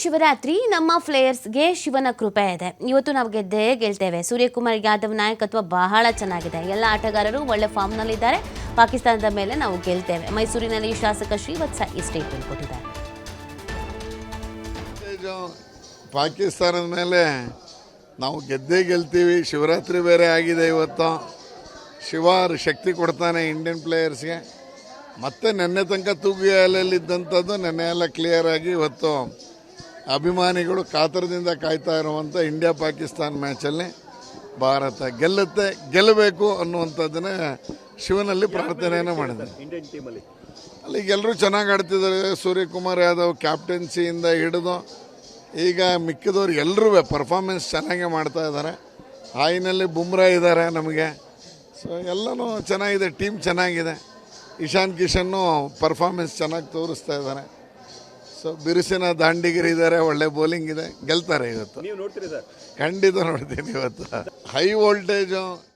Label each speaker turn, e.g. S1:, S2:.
S1: ಶಿವರಾತ್ರಿ ನಮ್ಮ ಫ್ಲೇಯರ್ಸ್ಗೆ ಶಿವನ ಕೃಪೆ ಇದೆ. ಇವತ್ತು ನಾವು ಗೆದ್ದೇ ಗೆಲ್ತೇವೆ. ಸೂರ್ಯಕುಮಾರ್ ಯಾದವ್ ನಾಯಕತ್ವ ಬಹಳ ಚೆನ್ನಾಗಿದೆ. ಎಲ್ಲ ಆಟಗಾರರು ಒಳ್ಳೆ ಫಾರ್ಮ್ನಲ್ಲಿದ್ದಾರೆ. ಪಾಕಿಸ್ತಾನದ ಮೇಲೆ ನಾವು ಗೆಲ್ತೇವೆ. ಮೈಸೂರಿನಲ್ಲಿ ಶಾಸಕ ಶ್ರೀವತ್ಸ ಈ ಸ್ಟೇಟ್ಮೆಂಟ್ ಕೊಟ್ಟಿದ್ದಾರೆ.
S2: ಪಾಕಿಸ್ತಾನದ ಮೇಲೆ ನಾವು ಗೆದ್ದೇ ಗೆಲ್ತೀವಿ. ಶಿವರಾತ್ರಿ ಬೇರೆ ಆಗಿದೆ ಇವತ್ತು. ಶಿವ ಶಕ್ತಿ ಕೊಡ್ತಾನೆ ಇಂಡಿಯನ್ ಪ್ಲೇಯರ್ಸ್ಗೆ ಮತ್ತೆ ನೆನ್ನೆ ತನಕ ತೂಗಿಯಲ್ಲಿದ್ದಂಥದ್ದು ನೆನ್ನೆ ಎಲ್ಲ ಕ್ಲಿಯರ್ ಆಗಿ ಇವತ್ತು ಅಭಿಮಾನಿಗಳು ಕಾತರದಿಂದ ಕಾಯ್ತಾ ಇರುವಂಥ ಇಂಡಿಯಾ ಪಾಕಿಸ್ತಾನ್ ಮ್ಯಾಚಲ್ಲಿ ಭಾರತ ಗೆಲ್ಲುತ್ತೆ ಗೆಲ್ಲಬೇಕು ಅನ್ನುವಂಥದ್ದನ್ನೇ ಶಿವನಲ್ಲಿ ಪ್ರಾರ್ಥನೆಯನ್ನು ಮಾಡಿದೆ
S3: ಇಂಡಿಯನ್ ಟೀಮಲ್ಲಿ
S2: ಅಲ್ಲಿಗೆಲ್ಲರೂ ಚೆನ್ನಾಗಿ ಆಡ್ತಿದ್ದಾರೆ. ಸೂರ್ಯಕುಮಾರ್ ಯಾದವ್ ಕ್ಯಾಪ್ಟನ್ಸಿಯಿಂದ ಹಿಡಿದು ಈಗ ಮಿಕ್ಕಿದವ್ರು ಎಲ್ಲರೂ ಪರ್ಫಾರ್ಮೆನ್ಸ್ ಚೆನ್ನಾಗೇ ಮಾಡ್ತಾ ಇದ್ದಾರೆ. ಹಾಯಿನಲ್ಲಿ ಬುಮ್ರಾ ಇದ್ದಾರೆ ನಮಗೆ. ಸೊ ಎಲ್ಲನೂ ಚೆನ್ನಾಗಿದೆ ಟೀಮ್ ಚೆನ್ನಾಗಿದೆ. ಇಶಾನ್ ಕಿಶನ್ನು ಪರ್ಫಾರ್ಮೆನ್ಸ್ ಚೆನ್ನಾಗಿ ತೋರಿಸ್ತಾ ಇದ್ದಾರೆ. ಸೊ ಬಿರುಸಿನ ದಾಂಡಿಗಿರಿ ಇದ್ದಾರೆ ಒಳ್ಳೆ ಬೌಲಿಂಗ್ ಇದೆ. ಗೆಲ್ತಾರೆ ಇವತ್ತು.
S3: ನೀವು ನೋಡ್ತೀರಿ ಸರ್.
S2: ಖಂಡಿತ ನೋಡ್ತೀನಿ ಇವತ್ತು. High voltage